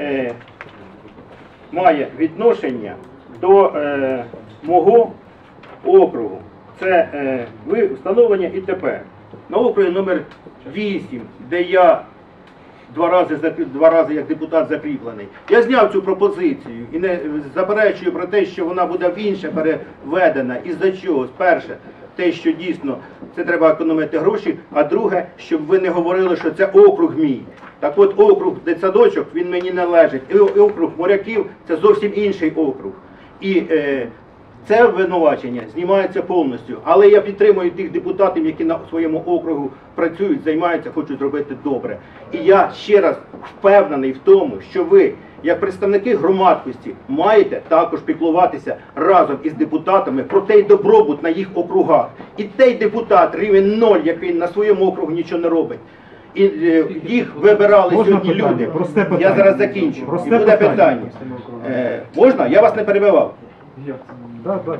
е, має відношення до е, мого округу. Це е, встановлення ІТП. На округі номер 8, де я два рази, два рази як депутат закріплений. Я зняв цю пропозицію і не заперечую про те, що вона буде в інше переведена. Із-за чого? Перше, те, що дійсно це треба економити гроші, а друге, щоб ви не говорили, що це округ мій. Так от округ дитсадочок, він мені належить. І округ моряків це зовсім інший округ. І е, це обвинувачення знімається повністю. Але я підтримую тих депутатів, які на своєму округу працюють, займаються, хочуть зробити добре. І я ще раз впевнений в тому, що ви, як представники громадськості, маєте також піклуватися разом із депутатами про той добробут на їх округах. І той депутат рівень ноль, який на своєму округу нічого не робить. І е, їх вибирали Можна сьогодні питання? люди. Просте питання. Я зараз закінчу. Просте і буде питання. питання. Е, можна? Я вас не перебивав. Да, да.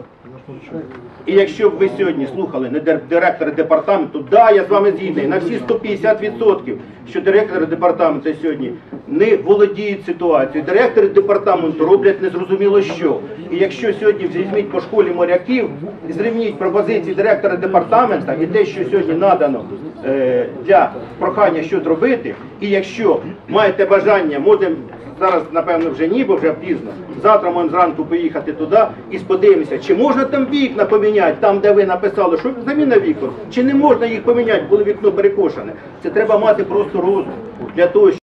І якщо б ви сьогодні слухали не дир- директора департаменту, да, я з вами згідний на всі 150%, що директори департаменту сьогодні не володіють ситуацією. Директори департаменту роблять незрозуміло що. І якщо сьогодні візьміть по школі моряків і зрівніть пропозиції директора департамента і те, що сьогодні надано е, для прохання що зробити, і якщо маєте бажання, можемо зараз, напевно, вже ні, бо вже пізно. Завтра можемо зранку поїхати туди і подивимося, чи можна там вікна поміняти, там, де ви написали, що заміна вікон, чи не можна їх поміняти, коли вікно перекошене. Це треба мати просто розум для того,